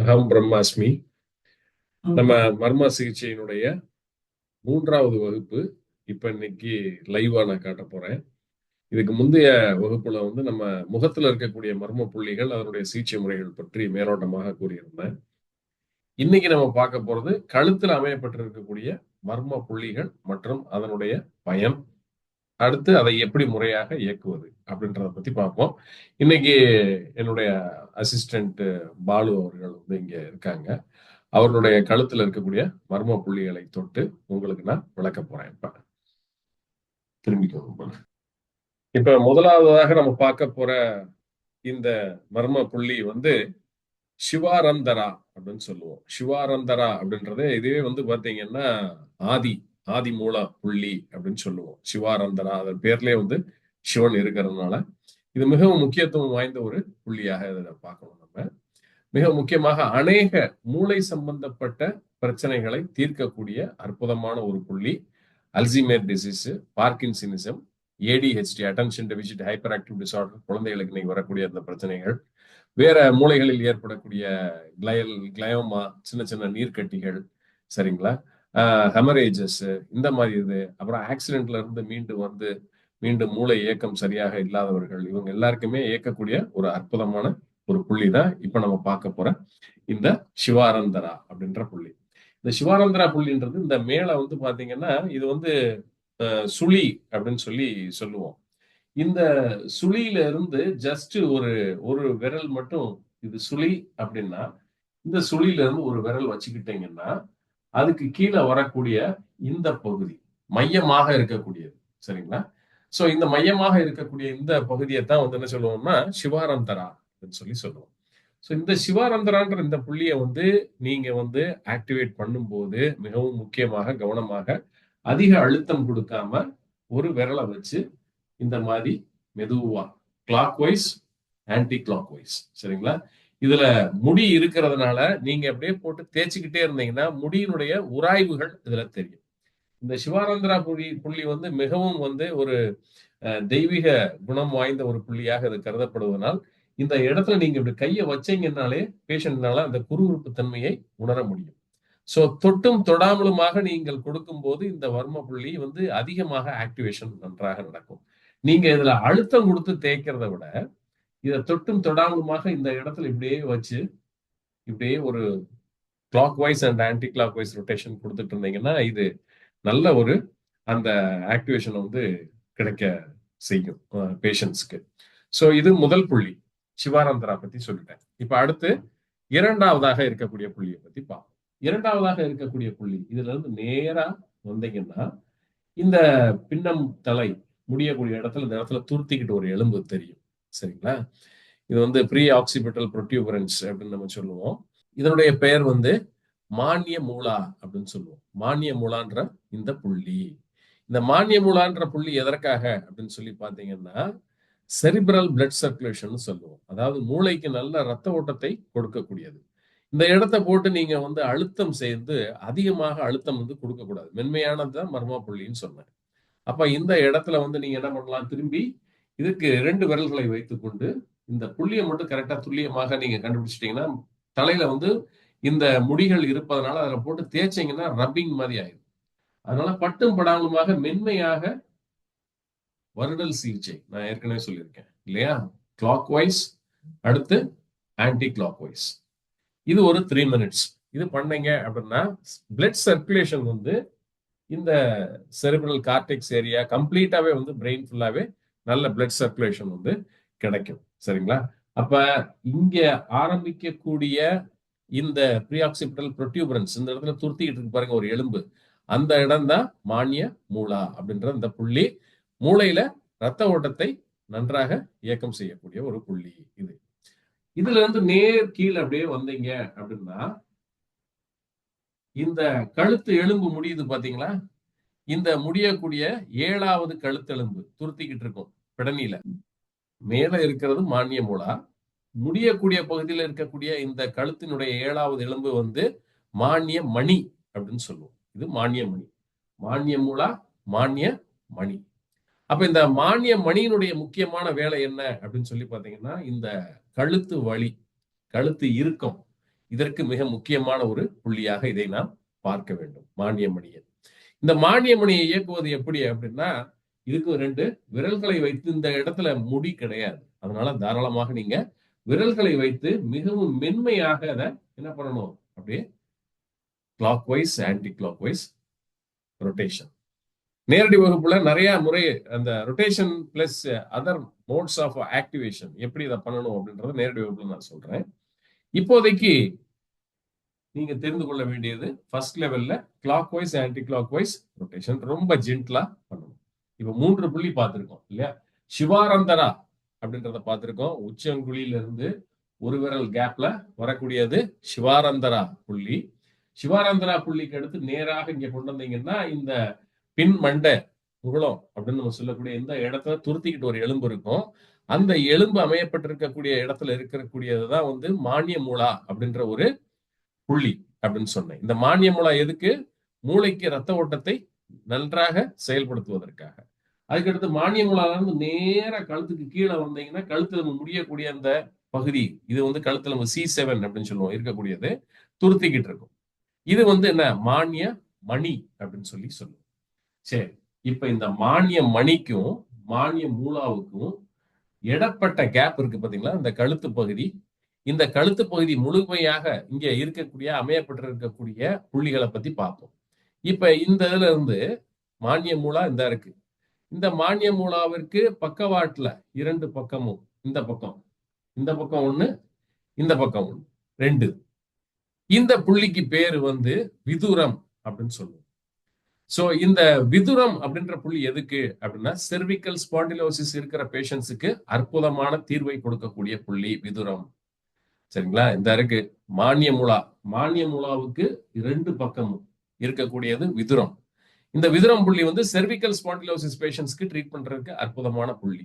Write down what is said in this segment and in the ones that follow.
அகம் பிரம்மாஸ்மி. நம்ம மர்ம சிகிச்சையினுடைய மூன்றாவது வகுப்பு இப்ப இன்னைக்கு லைவா நான் காட்ட போறேன். இதுக்கு முந்தைய வகுப்புல வந்து நம்ம முகத்துல இருக்கக்கூடிய மர்ம புள்ளிகள் அதனுடைய சிகிச்சை முறைகள் பற்றி மேலோட்டமாக கூறியிருந்தேன். இன்னைக்கு நம்ம பார்க்க போறது கழுத்துல அமையப்பட்டிருக்கக்கூடிய மர்ம புள்ளிகள் மற்றும் அதனுடைய பயன். அடுத்து அதை எப்படி முறையாக இயக்குவது அப்படின்றத பத்தி பார்ப்போம். இன்னைக்கு என்னுடைய அசிஸ்டன்ட் பாலு அவர்கள் வந்து இங்க இருக்காங்க. அவர்களுடைய கழுத்துல இருக்கக்கூடிய மர்ம புள்ளிகளை தொட்டு உங்களுக்கு நான் விளக்க போறேன் இப்ப. திரும்பிக்கோங்க இப்ப முதலாவதாக நம்ம பார்க்க போற இந்த மர்ம புள்ளி வந்து சிவாரந்தரா அப்படின்னு சொல்லுவோம். சிவாரந்தரா அப்படின்றது இதுவே வந்து பாத்தீங்கன்னா ஆதி ஆதிமூல புள்ளி அப்படின்னு சொல்லுவோம். சிவாரந்தனா அதன் பேர்லயே வந்து சிவன் இருக்கிறதுனால இது மிகவும் முக்கியத்துவம் வாய்ந்த ஒரு புள்ளியாக இதை பார்க்கணும் நம்ம. மிக முக்கியமாக அநேக மூளை சம்பந்தப்பட்ட பிரச்சனைகளை தீர்க்கக்கூடிய அற்புதமான ஒரு புள்ளி Alzheimer disease parkinsonism ADHD attention deficit hyperactive disorder குழந்தைகளுக்கு இன்னைக்கு வரக்கூடிய அந்த பிரச்சனைகள் வேற மூளைகளில் ஏற்படக்கூடிய கிளயல் கிளயோமா சின்ன சின்ன நீர்க்கட்டிகள் சரிங்களா? ஹெமரேஜஸ் இந்த மாதிரி இது. அப்புறம் ஆக்சிடென்ட்ல இருந்து மீண்டு வந்து மீண்டும் மூளை இயக்கம் சரியாக இல்லாதவர்கள் இவங்க எல்லாருக்குமே இயக்கக்கூடிய ஒரு அற்புதமான ஒரு புள்ளி தான் இப்ப நம்ம பார்க்க போற இந்த சிவானந்தரா அப்படின்ற புள்ளி. இந்த சிவானந்தரா புள்ளின்றது இந்த மேல வந்து பாத்தீங்கன்னா இது வந்து சுழி அப்படின்னு சொல்லி சொல்லுவோம். இந்த சுழியில இருந்து ஜஸ்ட் ஒரு ஒரு விரல் மட்டும் இது சுழி அப்படின்னா இந்த சுழியில இருந்து ஒரு விரல் வச்சுக்கிட்டீங்கன்னா அதுக்கு கீழே வரக்கூடிய இந்த பகுதி மையமாக இருக்கக்கூடியது. சரிங்களா? சோ இந்த மையமாக இருக்கக்கூடிய இந்த பகுதியை தான் வந்து என்ன சொல்லுவோம்னா சிவாரந்தரா அப்படின்னு சொல்லி சொல்லுவோம். ஸோ இந்த சிவாரந்தரான்ற இந்த புள்ளியை வந்து நீங்க வந்து ஆக்டிவேட் பண்ணும்போது மிகவும் முக்கியமாக கவனமாக அதிக அழுத்தம் கொடுக்காம ஒரு விரலை வச்சு இந்த மாதிரி மெதுவா clockwise anticlockwise சரிங்களா? இதுல முடி இருக்கிறதுனால நீங்க அப்படியே போட்டு தேய்ச்சிக்கிட்டே இருந்தீங்கன்னா முடியினுடைய உராய்வுகள் இதுல தெரியும். இந்த சிவானந்திரா புள்ளி புள்ளி வந்து மிகவும் வந்து ஒரு தெய்வீக குணம் வாய்ந்த ஒரு புள்ளியாக இது கருதப்படுவதனால் இந்த இடத்துல நீங்க இப்படி கையை வச்சீங்கன்னாலே பேஷண்ட்னால அந்த குறுகுறுப்பு தன்மையை உணர முடியும். சோ தொட்டும் தொடாமலுமாக நீங்கள் கொடுக்கும் போது இந்த வர்ம புள்ளி வந்து அதிகமாக ஆக்டிவேஷன் நன்றாக நடக்கும். நீங்க இதுல அழுத்தம் கொடுத்து தேய்க்கிறத விட இதை தொட்டும் தொடாமலுமாக இந்த இடத்துல இப்படியே வச்சு இப்படியே ஒரு clockwise and anticlockwise rotation கொடுத்துட்டு இருந்தீங்கன்னா இது நல்ல ஒரு அந்த ஆக்டிவேஷன் வந்து கிடைக்க செய்யும் பேஷண்ட்ஸ்க்கு ஸோ இது முதல் புள்ளி. சிவானந்தரா பத்தி சொல்லிட்டேன். இப்ப அடுத்து இரண்டாவதாக இருக்கக்கூடிய புள்ளியை பத்தி பார்ப்போம். இரண்டாவதாக இருக்கக்கூடிய புள்ளி. இதுல இருந்து நேரா வந்தீங்கன்னா இந்த பின்னம் தலை முடியக்கூடிய இடத்துல இந்த இடத்துல துருத்திக்கிட்டு ஒரு எலும்பு தெரியும். சரிங்களா? இது வந்து ப்ரீ ஆக்சிபிட்டல் ப்ரொட்யூபரன்ஸ் அப்படின்னு நம்ம சொல்லுவோம். இதனுடைய பெயர் வந்து மானிய மூலா அப்படின்னு சொல்லுவோம். மானிய மூலான்ற இந்த புள்ளி. இந்த மானிய மூலான்ற புள்ளி எதற்காக அப்படின்னு சொல்லி பாத்தீங்கன்னா செரிபிரல் பிளட் சர்க்குலேஷன் சொல்லுவோம். அதாவது மூளைக்கு நல்ல ரத்த ஓட்டத்தை கொடுக்கக்கூடியது. இந்த இடத்த போட்டு நீங்க வந்து அழுத்தம் சேர்ந்து அதிகமாக அழுத்தம் வந்து கொடுக்கக்கூடாது. மென்மையானது தான் மர்மா புள்ளின்னு சொன்னேன். அப்ப இந்த இடத்துல வந்து நீங்க என்ன பண்ணலாம்? திரும்பி இதுக்கு ரெண்டு விரல்களை வைத்துக்கொண்டு இந்த புள்ளியை மட்டும் கரெக்டா துல்லியமாக நீங்க கண்டுபிடிச்சிட்டீங்கன்னா தலையில வந்து இந்த முடிகள் இருப்பதனால அதில் போட்டு தேய்ச்சிங்கன்னா ரப்பிங் மாதிரி ஆயிடும். அதனால பட்டும் படாமலுமாக மென்மையாக வருடல் சிகிச்சை நான் ஏற்கனவே சொல்லியிருக்கேன் இல்லையா? கிளாக் வைஸ் அடுத்து ஆன்டி கிளாக் வைஸ் இது ஒரு த்ரீ மினிட்ஸ் இது பண்ணீங்க அப்படின்னா பிளட் சர்க்குலேஷன் வந்து இந்த செரிபிரல் கார்டெக்ஸ் ஏரியா கம்ப்ளீட்டாவே வந்து பிரெயின் ஃபுல்லாவே நல்ல பிளட் சர்க்குலேஷன் வந்து கிடைக்கும். சரிங்களா? அப்ப இங்க ஆரம்பிக்கக்கூடிய இந்த ப்ரீஆக்சிபிட்டல் ப்ரொட்யூபரன்ஸ் இந்த இடத்துல துருத்திக்கிட்டு இருக்கு பாருங்க ஒரு எலும்பு. அந்த இடம் தான் மானிய மூலா அப்படின்ற இந்த புள்ளி. மூளையில ரத்த ஓட்டத்தை நன்றாக இயக்கம் செய்யக்கூடிய ஒரு புள்ளி இது. இதுல இருந்து நேர் கீழே அப்படியே வந்தீங்க அப்படின்னா இந்த கழுத்து எலும்பு முடியுது பாத்தீங்களா? இந்த முடியக்கூடிய ஏழாவது கழுத்தெலும்பு துருத்திக்கிட்டு இருக்கும். பிடனில மேல இருக்கிறது மானிய மூலா. முடியக்கூடிய பகுதியில் இருக்கக்கூடிய இந்த கழுத்தினுடைய ஏழாவது எலும்பு வந்து மானிய மணி அப்படின்னு சொல்லுவோம். இது மானிய மணி. மானிய மூலா மானிய மணி. அப்ப இந்த மானிய மணியினுடைய முக்கியமான வேலை என்ன அப்படின்னு சொல்லி பாத்தீங்கன்னா இந்த கழுத்து வலி கழுத்து இறுக்கம் இதற்கு மிக முக்கியமான ஒரு புள்ளியாக இதை நாம் பார்க்க வேண்டும். மானியமணியை இந்த மானியமணியை இயக்குவது எப்படி அப்படின்னா இதுக்கு ரெண்டு விரல்களை வைத்து இந்த இடத்துல முடி கிடையாது. அதனால தாராளமாக நீங்க விரல்களை வைத்து மிகவும் மென்மையாக அதை என்ன பண்ணணும்? அப்படியே clockwise anticlockwise rotation நேரடி வகுப்புல நிறைய முறை அந்த rotation plus other modes of activation எப்படி இதை பண்ணணும் அப்படின்றத நேரடி வகுப்புல நான் சொல்றேன். இப்போதைக்கு நீங்க தெரிந்து கொள்ள வேண்டியது ஃபர்ஸ்ட் லெவல்ல clockwise anticlockwise rotation ரொம்ப ஜென்ட்லா பண்ணணும். இப்ப மூன்று புள்ளி பார்த்திருக்கோம் இல்லையா? சிவாரந்தரா அப்படின்றத பார்த்திருக்கோம். உச்சங்குழியில இருந்து ஒரு விரல் கேப்ல வரக்கூடியது சிவாரந்தரா புள்ளி. சிவாரந்தரா புள்ளிக்கு அடுத்து நேராக இங்க கொண்டு வந்தீங்கன்னா இந்த பின் மண்டை முகலம் அப்படின்னு நம்ம சொல்லக்கூடிய இந்த இடத்துல துருத்திக்கிட்டு ஒரு எலும்பு இருக்கும். அந்த எலும்பு அமையப்பட்டிருக்கக்கூடிய இடத்துல இருக்கக்கூடியதுதான் வந்து மானிய மூலா அப்படின்ற ஒரு புள்ளி அப்படின்னு சொன்னேன். இந்த மானிய மூலா எதுக்கு? மூளைக்கு ரத்த ஓட்டத்தை நன்றாக செயல்படுத்துவதற்காக. அதுக்கடுத்து மானிய மூலால இருந்து நேர கழுத்துக்கு கீழே வந்தீங்கன்னா கழுத்துல முடியக்கூடிய அந்த பகுதி இது வந்து கழுத்துல நம்ம சி செவன் அப்படின்னு சொல்லுவோம் இருக்கக்கூடியது துருத்திக்கிட்டு இருக்கும். இது வந்து என்ன? மானிய மணி அப்படின்னு சொல்லி சொல்லுவோம். சரி இப்ப இந்த மானிய மணிக்கும் மானிய மூலாவுக்கும் இடப்பட்ட கேப் இருக்கு பாத்தீங்களா? இந்த கழுத்து பகுதி. இந்த கழுத்து பகுதி முழுமையாக இங்க இருக்கக்கூடிய அமையப்பட்டிருக்கக்கூடிய புள்ளிகளை பத்தி பார்ப்போம். இப்ப இந்த இதுல இருந்து மானிய மூலா இந்த இருக்கு. இந்த மானிய மூலாவிற்கு பக்கவாட்டுல இரண்டு பக்கமும் இந்த பக்கம். இந்த பக்கம் ஒண்ணு இந்த பக்கம் ஒண்ணு. ரெண்டு. இந்த புள்ளிக்கு பேரு வந்து விதுரம் அப்படின்னு சொல்லுவோம். சோ இந்த விதுரம் அப்படின்ற புள்ளி எதுக்கு அப்படின்னா செர்விக்கல் ஸ்பாண்டிலோசிஸ் இருக்கிற பேஷண்ட்ஸுக்கு அற்புதமான தீர்வை கொடுக்கக்கூடிய புள்ளி விதுரம். சரிங்களா? இந்த இருக்கு. மானிய மூலா. மானிய மூலாவுக்கு இரண்டு பக்கமும். இருக்கக்கூடியது விதுரம். இந்த விதுரம் புள்ளி வந்து செர்விக்கல் ஸ்பாண்டிலோசிஸ் பேஷண்ட்ஸ்க்கு ட்ரீட் பண்றதுக்கு அற்புதமான புள்ளி.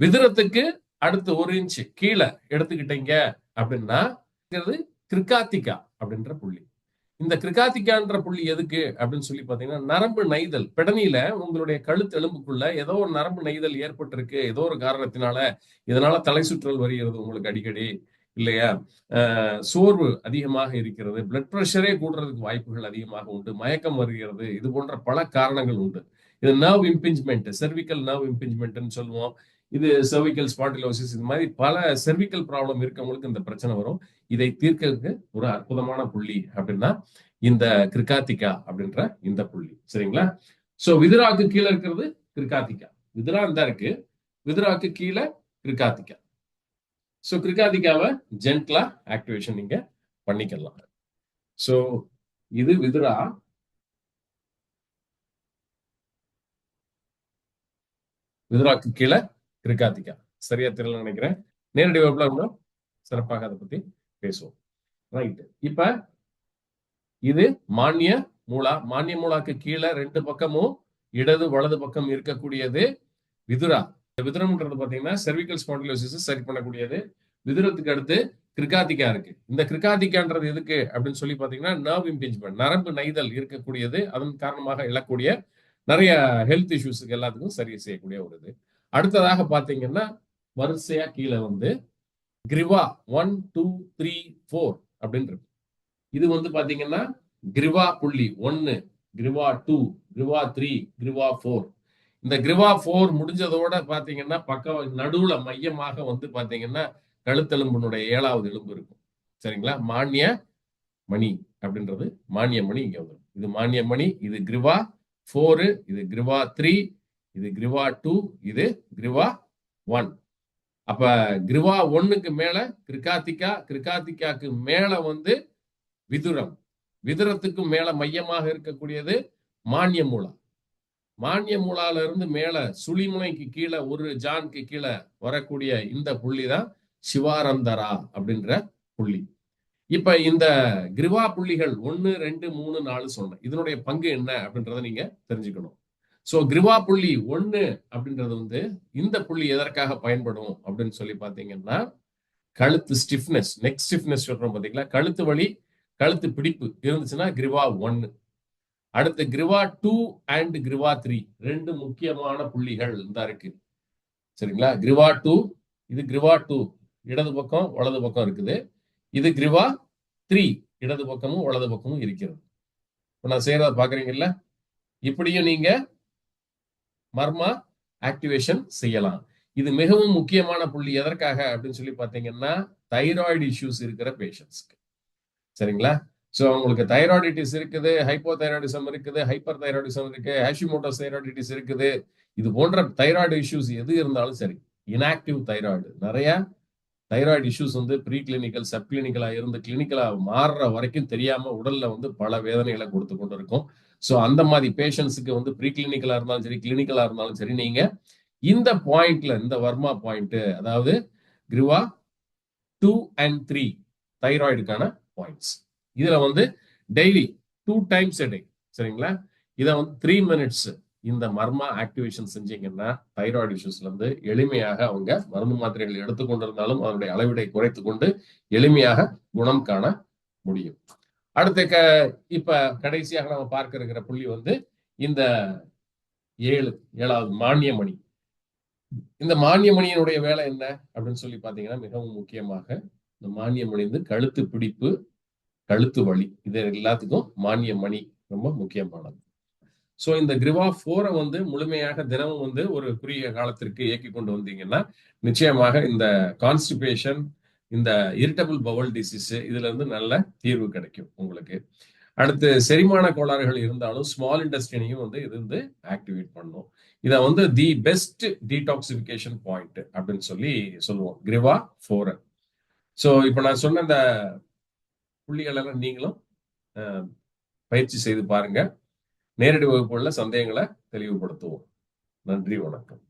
விதுரத்துக்கு அடுத்து ஒரு இன்ச் கீழே எடுத்துக்கிட்டீங்க அப்படின்னா கிரிகாத்திகா அப்படின்ற புள்ளி. இந்த கிரிகாத்திகான்ற புள்ளி எதுக்கு அப்படின்னு சொல்லி பாத்தீங்கன்னா நரம்பு நெய்தல் பிடனியில உங்களுடைய கழுத்து எலும்புக்குள்ள ஏதோ ஒரு நரம்பு நெய்தல் ஏற்பட்டிருக்கு. ஏதோ ஒரு காரணத்தினால இதனால தலை சுற்றல் வருகிறது உங்களுக்கு அடிக்கடி. இல்லையா? சோர்வு அதிகமாக இருக்கிறது பிளட் ப்ரெஷரே கூடுறதுக்கு வாய்ப்புகள் அதிகமாக உண்டு மயக்கம் வருகிறது இது போன்ற பல காரணங்கள் உண்டு. இது நர்வ் இம்பிஞ்ச்மெண்ட் செர்விக்கல் நர்வ் இம்பிஞ்ச்மெண்ட்னு சொல்லுவோம். இது செர்விக்கல் ஸ்பாண்டிலோசிஸ் இது மாதிரி பல செர்விக்கல் ப்ராப்ளம் இருக்கவங்களுக்கு இந்த பிரச்சனை வரும். இதை தீர்க்கிறதுக்கு ஒரு அற்புதமான புள்ளி அப்படின்னா இந்த கிரிகாத்திகா அப்படின்ற இந்த புள்ளி. சரிங்களா? சோ விதுராக்கு கீழே இருக்கிறது கிரிகாத்திகா விதுரா இந்த இருக்கு. விதுராக்கு கீழே கிரிகாத்திகா ஸோ கிருக்காதிகாவை ஜென்ட்லா ஆக்டிவேஷன் நீங்க பண்ணிக்கலாம். ஸோ இது விதுரா. விதுராக்கு கீழே கிருக்காதிகா சரியா தெரியல நினைக்கிறேன். நேரடி வகுப்புல ரொம்ப சிறப்பாக அதை பத்தி பேசுவோம். ரைட் இப்ப இது மானிய மூலா. மானிய மூலாக்கு கீழே ரெண்டு பக்கமும் இடது வலது பக்கம் இருக்கக்கூடியது விதுரா. விதிரம்ன்றது பார்த்தீங்கன்னா செர்விக்கல் ஸ்பாண்டிலோசிஸ் சரி பண்ணக்கூடியது. விதிரத்துக்கு அடுத்து கிருகாதிகா இருக்கு. இந்த கிருகாதிகான்றது எதுக்கு அப்படின்னு சொல்லி பார்த்தீங்கன்னா நர்வ் இம்பிஞ்ச்மெண்ட் நரம்பு நைதல் இருக்கக்கூடியது. அதன் காரணமாக எழக்கூடிய நிறைய ஹெல்த் இஷ்யூஸுக்கு எல்லாத்துக்கும் சரி செய்யக்கூடிய ஒரு இது. அடுத்ததாக பார்த்தீங்கன்னா வரிசையா கீழே வந்து கிரிவா ஒன் டூ த்ரீ ஃபோர் அப்படின்னு இருக்கு. இது வந்து பார்த்தீங்கன்னா கிரிவா புள்ளி ஒன்னு கிரிவா டூ கிரிவா த்ரீ கிரிவா ஃபோர் இந்த கிரிவா ஃபோர் முடிஞ்சதோட பாத்தீங்கன்னா பக்க நடுவுல மையமாக வந்து பாத்தீங்கன்னா கழுத்தெலும்பினுடைய ஏழாவது எலும்பு இருக்கும். சரிங்களா? மானிய மணி அப்படின்றது. மானிய மணி இங்க வரும் இது மானிய மணி இது கிரிவா ஃபோரு இது கிரிவா த்ரீ இது கிரிவா டூ இது கிரிவா ஒன் அப்ப கிரிவா ஒன்னுக்கு மேல கிருக்காத்திகா கிருக்காத்திகாக்கு மேல வந்து விதுரம். விதுரத்துக்கு மேல மையமாக இருக்கக்கூடியது மானிய மூலம். மானிய மூலால இருந்து மேல சுழிமுனைக்கு கீழே ஒரு ஜான்க்கு கீழே வரக்கூடிய இந்த புள்ளி தான் சிவாரந்தரா அப்படின்ற புள்ளி. இப்ப இந்த கிரிவா புள்ளிகள் ஒன்னு ரெண்டு மூணு நாலு சொன்னேன் இதனுடைய பங்கு என்ன அப்படின்றத நீங்க தெரிஞ்சுக்கணும். சோ கிரிவா புள்ளி ஒன்னு அப்படின்றது வந்து இந்த புள்ளி எதற்காக பயன்படும் அப்படின்னு சொல்லி பாத்தீங்கன்னா கழுத்து ஸ்டிஃப்னஸ் நெக் ஸ்டிஃப்னஸ் சொல்றோம் பாத்தீங்களா? கழுத்து வலி கழுத்து பிடிப்பு இருந்துச்சுன்னா கிரிவா ஒன்னு. அடுத்து கிரிவா டூ அண்ட் கிரிவா த்ரீ. ரெண்டு முக்கியமான புள்ளிகள் இந்த இருக்கு சரிங்களா? கிரிவா டூ இது கிரிவா டூ. இடது பக்கம் வலது பக்கம் இருக்குது. இது கிரிவா த்ரீ. இடது பக்கமும் வலது பக்கமும் இருக்கிறது. இப்ப நான் செய்யறத பாக்குறீங்கல்ல? இப்படியும் நீங்க மர்மா ஆக்டிவேஷன் செய்யலாம். இது மிகவும் முக்கியமான புள்ளி. எதற்காக? அப்படின்னு சொல்லி பாத்தீங்கன்னா தைராய்டு இஷ்யூஸ் இருக்கிற பேஷண்ட்ஸ்க்கு சரிங்களா? ஸோ உங்களுக்கு தைராய்டிட்டிஸ் இருக்குது ஹைப்போ தைராய்டிசம் இருக்குது ஹைப்பர் தைராய்டிசம் இருக்கு ஹேஷிமோட்டோஸ் தைராய்டிட்டிஸ் இருக்குது. இது போன்ற தைராய்டு இஷ்யூஸ் எது இருந்தாலும் சரி இன்ஆக்டிவ் தைராய்டு நிறைய தைராய்டு இஷ்யூஸ் வந்து ப்ரீ கிளினிக்கல் சப் கிளினிக்கலாக இருந்து கிளினிக்கலாக மாறுற வரைக்கும் தெரியாம உடல்ல வந்து பல வேதனைகளை கொடுத்து கொண்டு இருக்கும் ஸோ அந்த மாதிரி பேஷண்ட்ஸுக்கு வந்து ப்ரீ கிளினிக்கலாக இருந்தாலும் சரி கிளினிக்கலாக இருந்தாலும் சரி நீங்க இந்த பாயிண்ட்ல இந்த வர்மா பாயிண்ட் அதாவது கிரிவா டூ அண்ட் த்ரீ தைராய்டுக்கான பாயிண்ட்ஸ் இதுல வந்து daily two times a day சரிங்களா? இதை வந்து த்ரீ மினிட்ஸ் இந்த மர்மா ஆக்டிவேஷன் செஞ்சீங்கன்னா தைராய்டு இஷ்யூஸ்ல இருந்து எளிமையாக அவங்க மருந்து மாத்திரைகள் எடுத்துக்கொண்டிருந்தாலும் அதனுடைய அளவிடை குறைத்து கொண்டு எளிமையாக குணம் காண முடியும். அடுத்த க இப்ப கடைசியாக நம்ம பார்க்க இருக்கிற புள்ளி வந்து இந்த ஏழு ஏழாவது மானியமணி. இந்த மானியமணியினுடைய வேலை என்ன? அப்படின்னு சொல்லி பாத்தீங்கன்னா மிகவும் முக்கியமாக இந்த மானியமணி வந்து கழுத்து பிடிப்பு கழுத்து வலி இது எல்லாத்துக்கும் மானியமணி ரொம்ப முக்கியமானது. ஸோ இந்த கிரிவா ஃபோரை வந்து முழுமையாக தினமும் வந்து ஒரு குறுகிய காலத்திற்கு இயக்கி கொண்டு வந்தீங்கன்னா நிச்சயமாக இந்த கான்ஸ்டிபேஷன் இந்த இரிட்டபிள் பவல் டிசீஸ் இதுல இருந்து நல்ல தீர்வு கிடைக்கும் உங்களுக்கு. அடுத்து செரிமான கோளாறுகள் இருந்தாலும் ஸ்மால் இண்டஸ்ட்ரினையும் வந்து இது வந்து ஆக்டிவேட் பண்ணும். இதை வந்து தி பெஸ்ட் டீடாக்சிபிகேஷன் பாயிண்ட் அப்படின்னு சொல்லி சொல்லுவோம். கிரிவா ஃபோரன் ஸோ இப்போ நான் சொன்ன இந்த புள்ளிகளெல்லாம் நீங்களும் பயிற்சி செய்து பாருங்க. நேரடி வகுப்புகளில் சந்தேகங்களை தெளிவுபடுத்துவோம். நன்றி வணக்கம்.